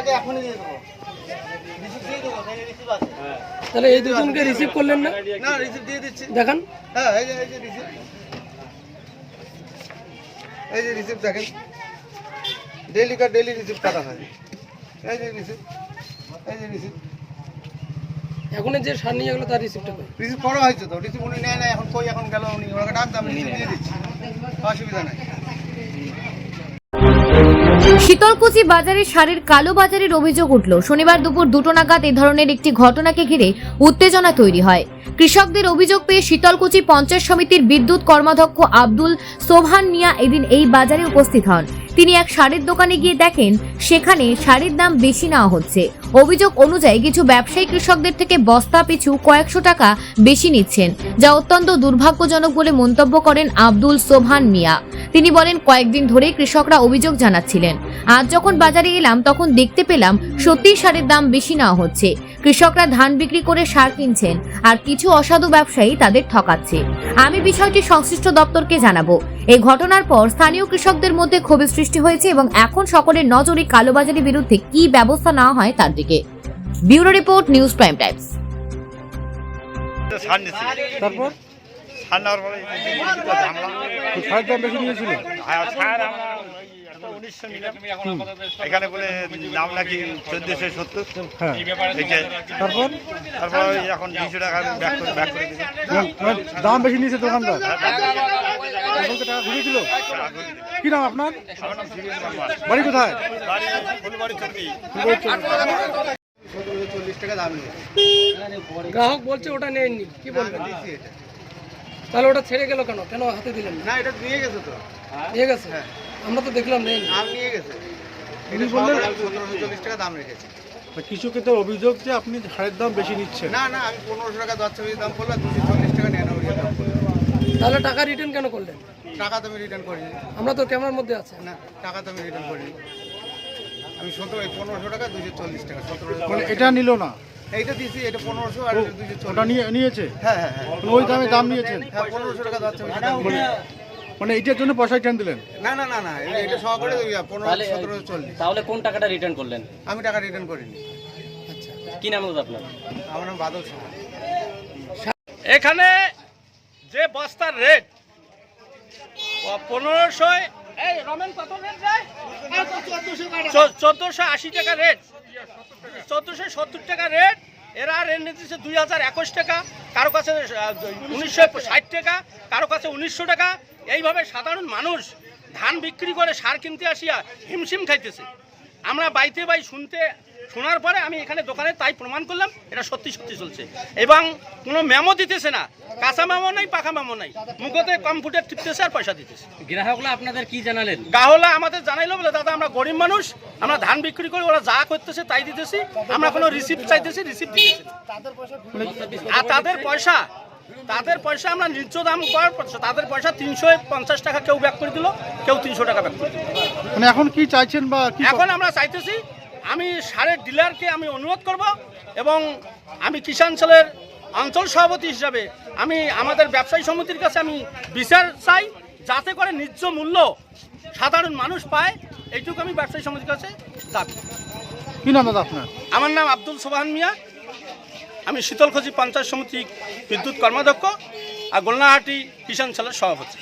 আগে এখনই দিয়ে দেবো। তাহলে এই দুজনকে রিসিভ করলেন না? না রিসিপ্ট দিয়ে দিচ্ছি। দেখান। হ্যাঁ এই যে এই যে রিসিপ্ট এই যে রিসিপ্ট দেখেন। ডেলি কার ডেলি রিসিপ্ট কাটা হয়। এই যে রিসিপ্ট এই যে রিসিপ্ট এখন যে সার নিয়ে গেলো তার রিসিপ্টটা কই? রিসিপ্ট করা হয়েছে তো রিসিপ্ট উনি নেয় না এখন কই এখন গেল উনি। ওনাকে ডাক দাম রিসিপ্ট দিয়ে দিচ্ছি। অসুবিধা নাই। শীতলকুচি বাজারে সারের কালো বাজারের অভিযোগ উঠল। শনিবার দুপুর দুটো নাগাদ এ ধরনের একটি ঘটনাকে ঘিরে উত্তেজনা তৈরি হয়। কৃষকদের অভিযোগ পেয়ে শীতলকুচি পঞ্চায়েত সমিতির বিদ্যুৎ কর্মাধ্যক্ষ আব্দুল সোভান মিয়া এদিন এই বাজারে উপস্থিত হন। তিনি এক শাড়ির দোকানে গিয়ে দেখেন, সেখানে শাড়ির দাম বেশি নেওয়া হচ্ছে। অভিযোগ অনুযায়ী কিছু ব্যবসায়ী কৃষকদের থেকে বস্তা, পিছু কয়েকশো টাকা বেশি নিচ্ছেন, যা অত্যন্ত দুর্ভাগ্যজনক বলে মন্তব্য করেন আব্দুল সোভান মিয়া। তিনি বলেন কয়েকদিন ধরে কৃষকরা অভিযোগ জানাচ্ছিলেন। আজ যখন বাজারে এলাম তখন দেখতে পেলাম সত্যিই সারের দাম বেশি নেওয়া হচ্ছে। কৃষকরা ধান বিক্রি করে সার কিনছেন আর কিছু অসাধু ব্যবসায়ী তাদের ঠকাচ্ছে। আমি বিষয়টি সংশ্লিষ্ট দপ্তরকে জানাব। এই ঘটনার পর স্থানীয় কৃষকদের মধ্যে ক্ষোভের সৃষ্টি হয়েছে এবং এখন সকলের নজরে কালোবাজারের বিরুদ্ধে কি ব্যবস্থা নেওয়া হয় তার দিকে। Bureau report news prime times. তারপর? সার নেওয়ার পরে জানলাম। দাম বেশি নিয়েছিল। সার আমরা উনিশশো নিলাম। এখানে বলে দাম নাকি চোদ্দশো সত্তর। হ্যাঁ। তারপর? তারপর এখন দুইশো টাকা ব্যাক করে ব্যাক করে দাম বেশি নিয়েছে দোকানদার। টাকা ঘুরিয়ে দিল কি নাম আপনার? নাম বাড়ি কোথায়? বাড়ি ফুলবাড়ি চর্বি সতেরোশো চল্লিশ টাকা দাম গ্রাহক বলছে ওটা নেননি কি বলবেন? তাহলে ওটা ছেড়ে গেল কেন? কেন হাতে দিলেন না? এটা নিয়ে গেছে তো। ঠিক আছে আমরা তো দেখলাম নেই। আম নিয়ে গেছে। এটা সতেরোশো চল্লিশ টাকা দাম রেখেছি। কৃষকের অভিযোগ যে আপনি সারের দাম বেশি নিচ্ছেন। না না আমি পনেরোশো টাকা দশ ছবির দাম করলাম দুশো চল্লিশ টাকা নিয়ে দাম করলাম। তাহলে টাকা রিটার্ন কেন করলেন? টাকা তো আমি রিটার্ন করিনি। আমরা তো ক্যামেরার মধ্যে আছে। না টাকা তো আমি রিটার্ন করিনি। আমি সতেরো পনেরোশো টাকা দুশো চল্লিশ টাকা সতেরোশো মানে এটা নিল না। এইটা দিয়েছি এটা পনেরোশো আর এটা ওটা নিয়ে নিয়েছে? হ্যাঁ হ্যাঁ হ্যাঁ। মানে ওই দামে দাম নিয়েছেন? হ্যাঁ পনেরোশো টাকা দাম। করেছি। মানে এইটার জন্য পয়সা রিটার্ন দিলেন? না না না না এটা- সহকারে পনেরো সতেরোশো চল্লিশ। তাহলে কোন টাকাটা রিটার্ন করলেন? আমি টাকা রিটার্ন করিনি। আচ্ছা কি নাম আপনার? আমার নাম বাদল সাহা। এখানে যে বস্তার রেট পনেরোশো চোদ্দোশো আশি টাকা রেট চোদ্দোশো সত্তর টাকা রেট এরা রেট নিতেছে দুই হাজার একুশ টাকা। কারও কাছে উনিশশো ষাট টাকা কারও কাছে উনিশশো টাকা। এইভাবে সাধারণ মানুষ ধান বিক্রি করে সার কিনতে আসিয়া হিমশিম খাইতেছে। আমরা বাইতে বাই শুনতে শোনার পরে আমি এখানে দোকানে তাই প্রমাণ করলাম এটা সত্যি সত্যি চলছে। এবং কোনো মেমো দিতেছে না কাঁচা মেমো নাই পাখা মেমো নাই। মুখতে কম্পিউটার টিপতেছে আর পয়সা দিতেছে। গ্রাহকরা আপনাদের কি জানালেন? গাহলা আমাদের জানাইলো বলে দাদা আমরা গরিব মানুষ আমরা ধান বিক্রি করি ওরা যা করতেছে তাই দিতেছি আমরা কোনো রিসিপ্ট চাইতেছি রিসিপ্ট দিতেছি আর তাদের পয়সা তাদের পয়সা আমরা নির্য দাম করার তাদের পয়সা তিনশো পঞ্চাশ টাকা কেউ ব্যাক করে দিল কেউ তিনশো টাকা ব্যাক করে দিল। মানে এখন কি চাইছেন বা এখন আমরা চাইতেছি আমি সারের ডিলারকে আমি অনুরোধ করব এবং আমি কিষাণ সেলের অঞ্চল সভাপতি হিসাবে আমি আমাদের ব্যবসায়ী সমিতির কাছে আমি বিচার চাই যাতে করে ন্যায্য মূল্য সাধারণ মানুষ পায় এইটুকু আমি ব্যবসায়ী সমিতির কাছে দাবি। কি নাম দাদা আপনার? আমার নাম আব্দুল সোবাহান মিয়া। আমি শীতলখোজি পঞ্চায়েত সমিতি বিদ্যুৎ কর্মাধ্যক্ষ আর গোলনাহাটি কিষাণ সেলের সভাপতি।